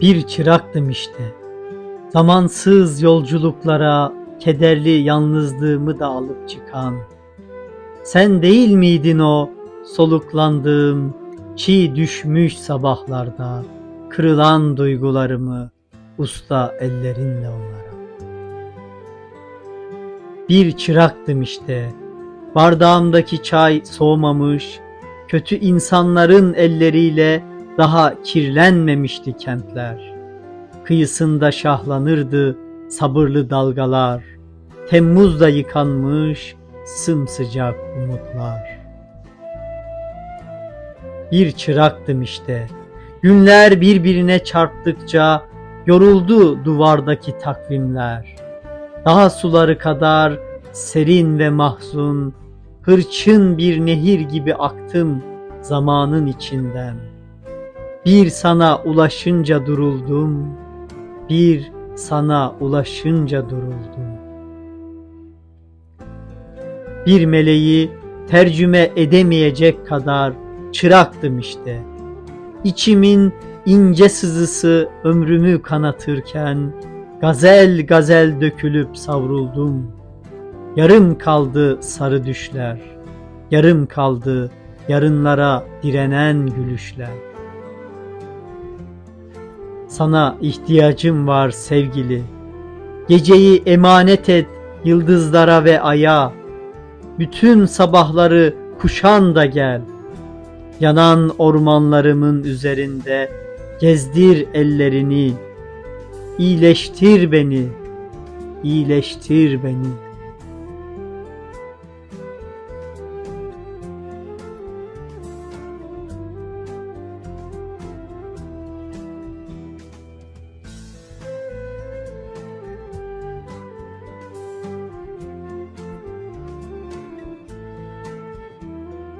Bir çıraktım işte. Zamansız yolculuklara kederli yalnızlığımı da alıp çıkan. Sen değil miydin o soluklandığım, çiğ düşmüş sabahlarda kırılan duygularımı usta ellerinle onara. Bir çıraktım işte. Bardağımdaki çay soğumamış, kötü insanların elleriyle daha kirlenmemişti kentler. Kıyısında şahlanırdı sabırlı dalgalar. Temmuz'da yıkanmış sımsıcak umutlar. Bir çıraktım işte. Günler birbirine çarptıkça yoruldu duvardaki takvimler. Daha suları kadar serin ve mahzun, hırçın bir nehir gibi aktım zamanın içinden. Bir sana ulaşınca duruldum, bir sana ulaşınca duruldum. Bir meleği tercüme edemeyecek kadar çıraktım işte. İçimin ince sızısı ömrümü kanatırken gazel gazel dökülüp savruldum. Yarım kaldı sarı düşler, yarım kaldı yarınlara direnen gülüşler. Sana ihtiyacım var sevgili. Geceyi emanet et yıldızlara ve aya. Bütün sabahları kuşan da gel. Yanan ormanlarımın üzerinde gezdir ellerini. İyileştir beni, iyileştir beni.''